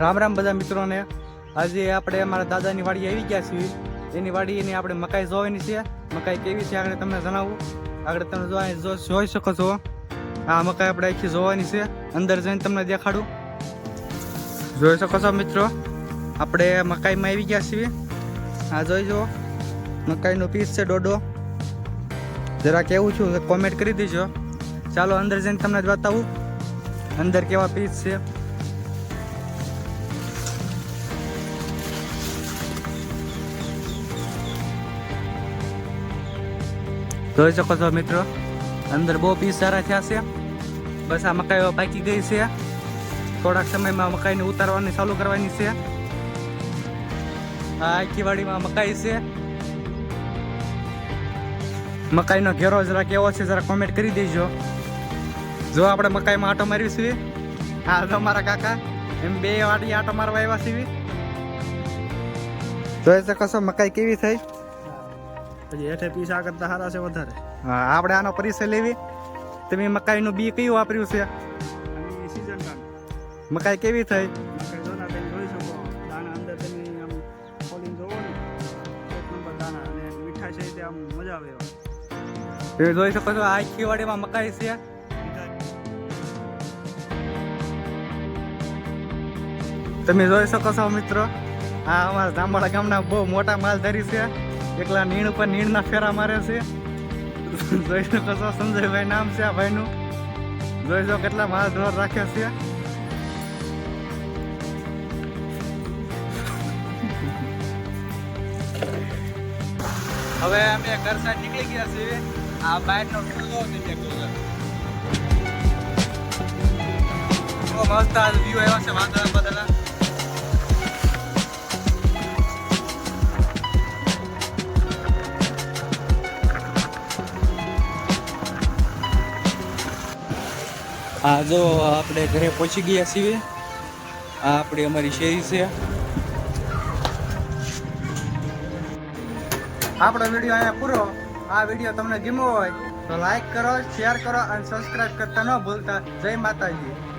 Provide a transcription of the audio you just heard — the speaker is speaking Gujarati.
રામ રામ બધા મિત્રોને. આજે આપણે અમારા દાદાની વાડી આવી ગયા છીએ. એની વાડી એની આપણે મકાઈ જોવાની છે. મકાઈ કેવી છે આગળ તમને જણાવું. આગળ તમે જો- જોઈ શકો છો. આ મકાઈ આપણે આખી જોવાની છે. અંદર જઈને તમને દેખાડું. જોઈ શકો છો મિત્રો, આપણે મકાઈમાં આવી ગયા છીએ. આ જોઈ જુઓ. મકાઈનો પીસ છે ડોડો જરા કેવું છું કોમેન્ટ કરી દેજો. ચાલો અંદર જઈને તમને બતાવું. અંદર કેવા પીસ છે. જોઈ શકો છો મિત્રો. અંદર બહુ પીસ સારા થયા છે. બસ આ મકાઈઓ પાકી ગઈ છે. થોડાક સમયમાં મકાઈને ઉતારવાની ચાલુ કરવાની છે. આ આખી વાડીમાં મકાઈ છે. મકાઈનો ઘેરો જરા કેવો છે, જરા કોમેન્ટ કરી દેજો. જો આપણે મકાઈમાં આટો માર્યું છીએ હા તો મારા કાકા. એમ બે વાડી આટો મારવા આવ્યા છીએ જોઈ શકો છો મકાઈ કેવી થઈ? પછી હેઠે પીસ આ કરતા સારા છે વધારે. હા આપણે આનો પરિચય લેવી. તમે મકાઈનું બી કયું વાપર્યું છે? મકાઈ કેવી થઈ? તમે જોઈ શકો. છે આ આખી મકાઈ છે. તમે જોઈ શકો છો મિત્રો. આ અમારા જાંબાળા ગામના બહુ મોટા માલધારી છે. એકલા નીણ ઉપર નીણના ફેરા મારે છે. જોઈ શકો છો સંજયભાઈ નામ છે આ ભાઈનું. જોઈ શકો કેટલા માલ ઢોર રાખે છે. હવે અમે ઘર સાઈડ નીકળી ગયા છીએ. આ બાઇકનો ટૂલો છે જે ટૂલો બહુ મસ્ત વ્યૂ આવ્યો છે વાદળા બદલા આ જો આપણે ઘરે પહોંચી ગયા છીએ. આ આપણી અમારી શેરી છે. આપણો વીડિયો અહીંયા પૂરો. આ વીડિયો તમને ગમ્યો હોય તો લાઈક કરો શેર કરો અને સબસ્ક્રાઇબ કરતા ન ભૂલતા. જય માતાજી.